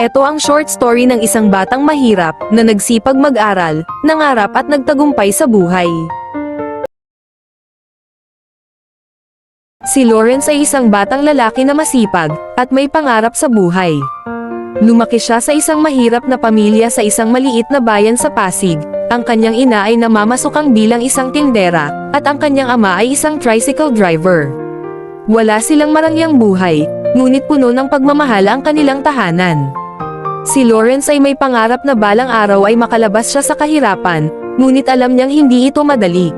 Ito ang short story ng isang batang mahirap na nagsipag mag-aral, nangarap at nagtagumpay sa buhay. Si Lawrence ay isang batang lalaki na masipag at may pangarap sa buhay. Lumaki siya sa isang mahirap na pamilya sa isang maliit na bayan sa Pasig. Ang kanyang ina ay namamasukang bilang isang tindera, at ang kanyang ama ay isang tricycle driver. Wala silang marangyang buhay, ngunit puno ng pagmamahal ang kanilang tahanan. Si Lawrence ay may pangarap na balang araw ay makalabas siya sa kahirapan, ngunit alam niyang hindi ito madali.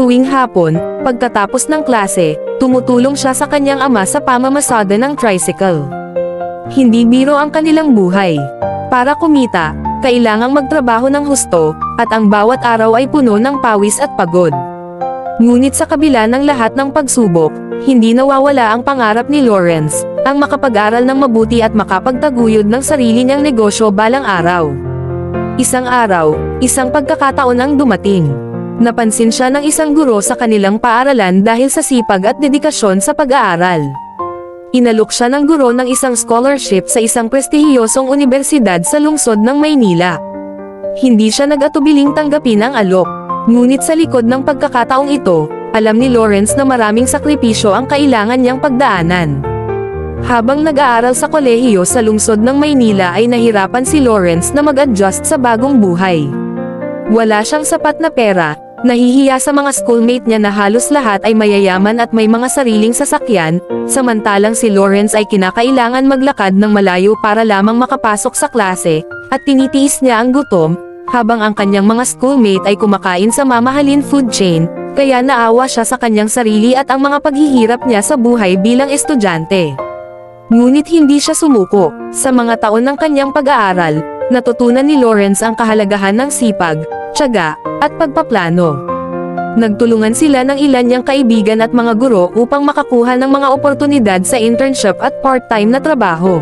Tuwing hapon, pagkatapos ng klase, tumutulong siya sa kanyang ama sa pamamasada ng tricycle. Hindi biro ang kanilang buhay. Para kumita, kailangang magtrabaho ng husto, at ang bawat araw ay puno ng pawis at pagod. Ngunit sa kabila ng lahat ng pagsubok, hindi nawawala ang pangarap ni Lawrence, ang makapag-aral ng mabuti at makapagtaguyod ng sarili niyang negosyo balang araw. Isang araw, isang pagkakataon ang dumating. Napansin siya ng isang guro sa kanilang paaralan dahil sa sipag at dedikasyon sa pag-aaral. Inalok siya ng guro ng isang scholarship sa isang prestihiyosong universidad sa lungsod ng Maynila. Hindi siya nag-atubiling tanggapin ang alok. Ngunit sa likod ng pagkakataong ito, alam ni Lawrence na maraming sakripisyo ang kailangan niyang pagdaanan. Habang nag-aaral sa kolehiyo sa lungsod ng Maynila ay nahirapan si Lawrence na mag-adjust sa bagong buhay. Wala siyang sapat na pera, nahihiya sa mga schoolmate niya na halos lahat ay mayayaman at may mga sariling sasakyan, samantalang si Lawrence ay kinakailangan maglakad ng malayo para lamang makapasok sa klase, at tinitiis niya ang gutom, habang ang kanyang mga schoolmate ay kumakain sa mamahalin food chain, kaya naawa siya sa kanyang sarili at ang mga paghihirap niya sa buhay bilang estudyante. Ngunit hindi siya sumuko, sa mga taon ng kanyang pag-aaral, natutunan ni Lawrence ang kahalagahan ng sipag, tiyaga, at pagpaplano. Nagtulungan sila ng ilan niyang kaibigan at mga guro upang makakuha ng mga oportunidad sa internship at part-time na trabaho.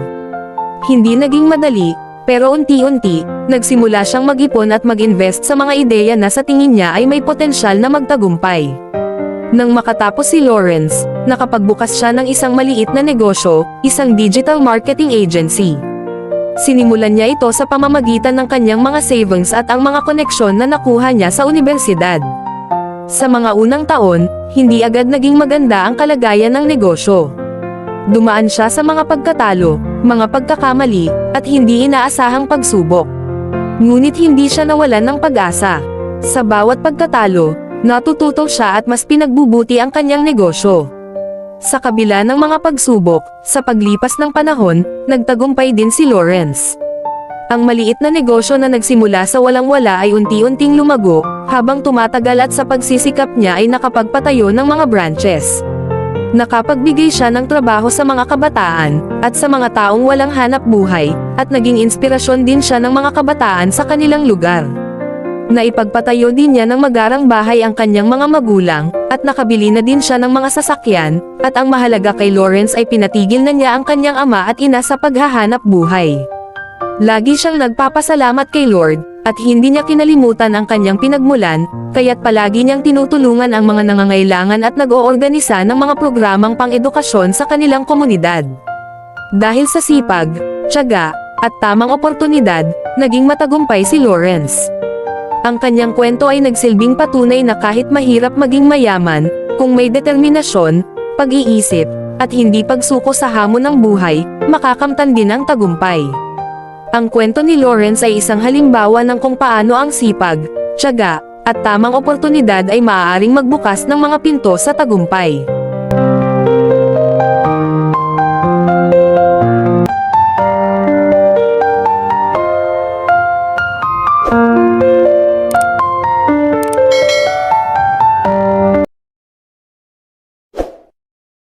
Hindi naging madali, pero unti-unti, nagsimula siyang mag-ipon at mag-invest sa mga ideya na sa tingin niya ay may potensyal na magtagumpay. Nang makatapos si Lawrence, nakapagbukas siya ng isang maliit na negosyo, isang digital marketing agency. Sinimulan niya ito sa pamamagitan ng kanyang mga savings at ang mga koneksyon na nakuha niya sa universidad. Sa mga unang taon, hindi agad naging maganda ang kalagayan ng negosyo. Dumaan siya sa mga pagkatalo, mga pagkakamali, at hindi inaasahang pagsubok. Ngunit hindi siya nawalan ng pag-asa. Sa bawat pagkatalo, natututo siya at mas pinagbubuti ang kanyang negosyo. Sa kabila ng mga pagsubok, sa paglipas ng panahon, nagtagumpay din si Lawrence. Ang maliit na negosyo na nagsimula sa walang-wala ay unti-unting lumago, habang tumatagal at sa pagsisikap niya ay nakapagpatayo ng mga branches. Nakapagbigay siya ng trabaho sa mga kabataan, at sa mga taong walang hanap buhay, at naging inspirasyon din siya ng mga kabataan sa kanilang lugar. Naipagpatayo din niya ng magarang bahay ang kanyang mga magulang, at nakabili na din siya ng mga sasakyan, at ang mahalaga kay Lawrence ay pinatigil na niya ang kanyang ama at ina sa paghahanap buhay. Lagi siyang nagpapasalamat kay Lord, at hindi niya kinalimutan ang kanyang pinagmulan, kaya't palagi niyang tinutulungan ang mga nangangailangan at nag-oorganisa ng mga programang pang-edukasyon sa kanilang komunidad. Dahil sa sipag, tiyaga, at tamang oportunidad, naging matagumpay si Lawrence. Ang kanyang kwento ay nagsilbing patunay na kahit mahirap maging mayaman, kung may determinasyon, pag-iisip, at hindi pagsuko sa hamon ng buhay, makakamtan din ang tagumpay. Ang kwento ni Lawrence ay isang halimbawa ng kung paano ang sipag, tiyaga, at tamang oportunidad ay maaaring magbukas ng mga pinto sa tagumpay.